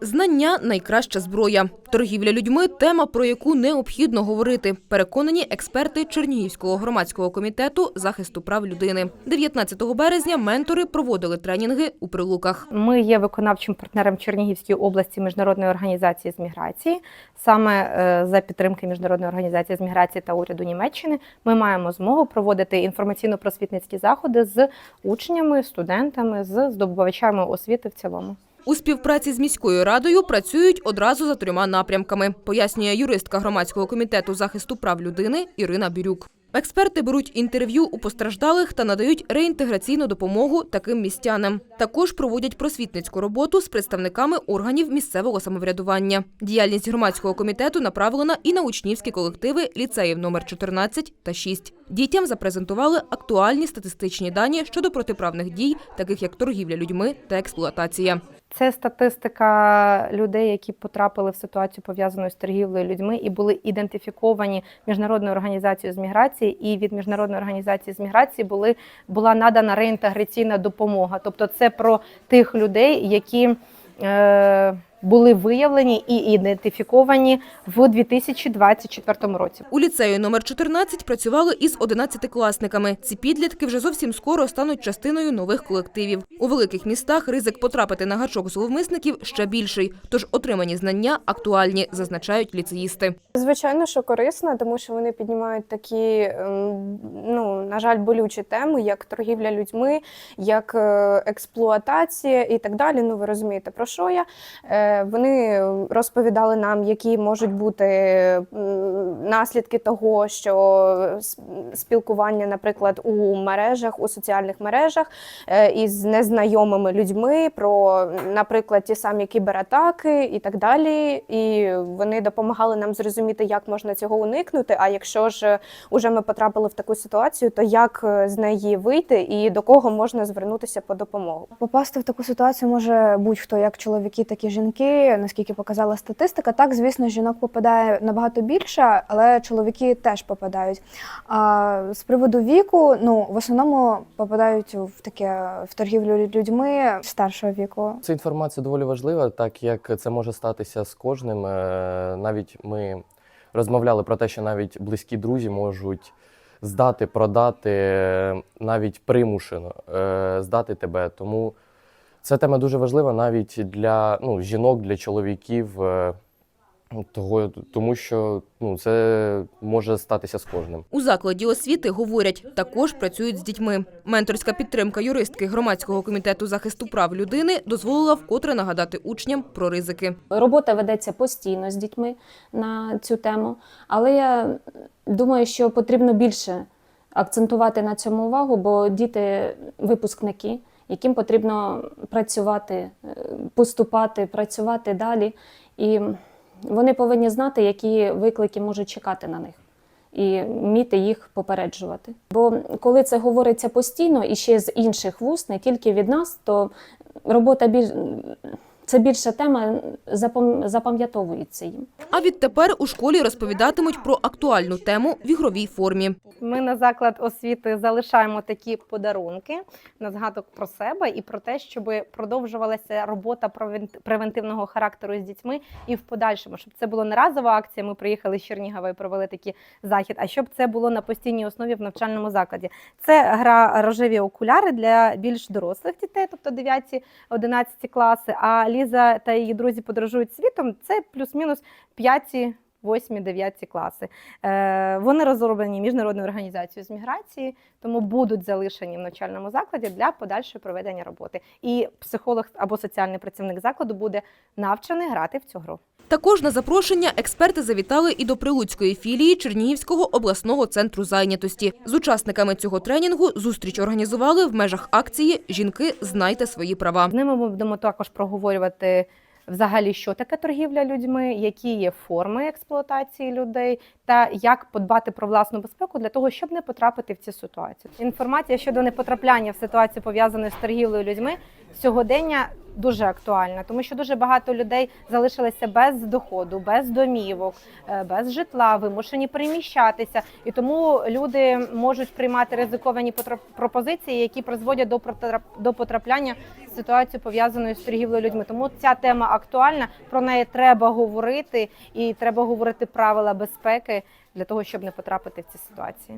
Знання найкраща зброя. Торгівля людьми тема, про яку необхідно говорити. Переконані експерти Чернігівського громадського комітету захисту прав людини. 19 березня ментори проводили тренінги у прилуках. Ми є виконавчим партнером Чернігівської області міжнародної організації з міграції. Саме е, за підтримки міжнародної організації з міграції та уряду Німеччини ми маємо змогу проводити інформаційно-просвітницькі заходи з учнями, студентами, з здобувачами освіти в цілому. У співпраці з міською радою працюють одразу за трьома напрямками, пояснює юристка громадського комітету захисту прав людини Ірина Бірюк. Експерти беруть інтерв'ю у постраждалих та надають реінтеграційну допомогу таким містянам. Також проводять просвітницьку роботу з представниками органів місцевого самоврядування. Діяльність громадського комітету направлена і на учнівські колективи ліцеїв номер 14 та 6. Дітям запрезентували актуальні статистичні дані щодо протиправних дій, таких як торгівля людьми та експлуатація. Це статистика людей, які потрапили в ситуацію пов'язану з торгівлею людьми і були ідентифіковані міжнародною організацією з міграції. І від міжнародної організації з міграції були була надана реінтеграційна допомога. Тобто, це про тих людей, які е, були виявлені і ідентифіковані в 2024 році. У ліцею номер 14 працювали із 11-класниками. Ці підлітки вже зовсім скоро стануть частиною нових колективів. У великих містах ризик потрапити на гачок зловмисників ще більший, тож отримані знання актуальні, зазначають ліцеїсти. Звичайно, що корисно, тому що вони піднімають такі, ем, ну на жаль, болючі теми, як торгівля людьми, як е, експлуатація і так далі. Ну ви розумієте про що я. Е, Вони розповідали нам, які можуть бути наслідки того, що спілкування, наприклад, у мережах, у соціальних мережах е, із незнайомими людьми, про, наприклад, ті самі кібератаки і так далі. І вони допомагали нам зрозуміти, як можна цього уникнути. А якщо ж уже ми потрапили в таку ситуацію, то як е, з неї вийти і до кого можна звернутися по допомогу? Попасти в таку ситуацію може будь-хто, як чоловіки, так і жінки. Наскільки показала статистика, так звісно, жінок попадає набагато більше, але чоловіки теж попадають. А з приводу віку, ну в основному попадають в таке в торгівлю людьми старшого віку. Ця інформація доволі важлива, так як це може статися з кожним. Е, Навіть ми розмовляли про те, що навіть близькі друзі можуть здати, продати, е, навіть примушено е, здати тебе. Тому ця тема дуже важлива навіть для ну, жінок, для чоловіків. е, Того, тому що ну, це може статися з кожним. У закладі освіти говорять, також працюють з дітьми. Менторська підтримка юристки громадського комітету захисту прав людини дозволила вкотре нагадати учням про ризики. Робота ведеться постійно з дітьми на цю тему, але я думаю, що потрібно більше акцентувати на цьому увагу, бо діти випускники, яким потрібно працювати, е, поступати, працювати далі. І вони повинні знати, які виклики можуть чекати на них. І вміти їх попереджувати. Бо коли це говориться постійно і ще з інших вуст, не тільки від нас, то робота більш це більша тема запам- запам'ятовується їм. А відтепер у школі розповідатимуть про актуальну тему в ігровій формі. Ми на заклад освіти залишаємо такі подарунки на згадок про себе і про те, щоб продовжувалася робота превентивного характеру з дітьми і в подальшому, щоб це було не разова акція. Ми приїхали з Чернігова і провели такий захід, а щоб це було на постійній основі в навчальному закладі. Це гра рожеві окуляри для більш дорослих дітей, тобто 9-11 класи. А Ліза та її друзі подорожують світом. Це плюс-мінус 5 8-9 класи. Е, вони розроблені міжнародною організацією з міграції, тому будуть залишені в навчальному закладі для подальшого проведення роботи. І психолог або соціальний працівник закладу буде навчений грати в цю гру. Також на запрошення експерти завітали і до Прилуцької філії Чернігівського обласного центру зайнятості. З учасниками цього тренінгу зустріч організували в межах акції Жінки знайте свої права. З ними ми будемо також проговорювати взагалі, що таке торгівля людьми, які є форми експлуатації людей, та як подбати про власну безпеку для того, щоб не потрапити в ці ситуації. Інформація щодо непотрапляння в ситуацію пов'язану з торгівлею людьми сьогодення дуже актуальна, тому що дуже багато людей залишилися без доходу, без домівок, е, без житла, вимушені переміщатися, і тому люди можуть приймати ризиковані пропозиції, які призводять до потрапляння в ситуацію пов'язаної з торгівлею людьми. Тому ця тема актуальна. Про неї треба говорити, і треба говорити правила безпеки для того, щоб не потрапити в ці ситуації.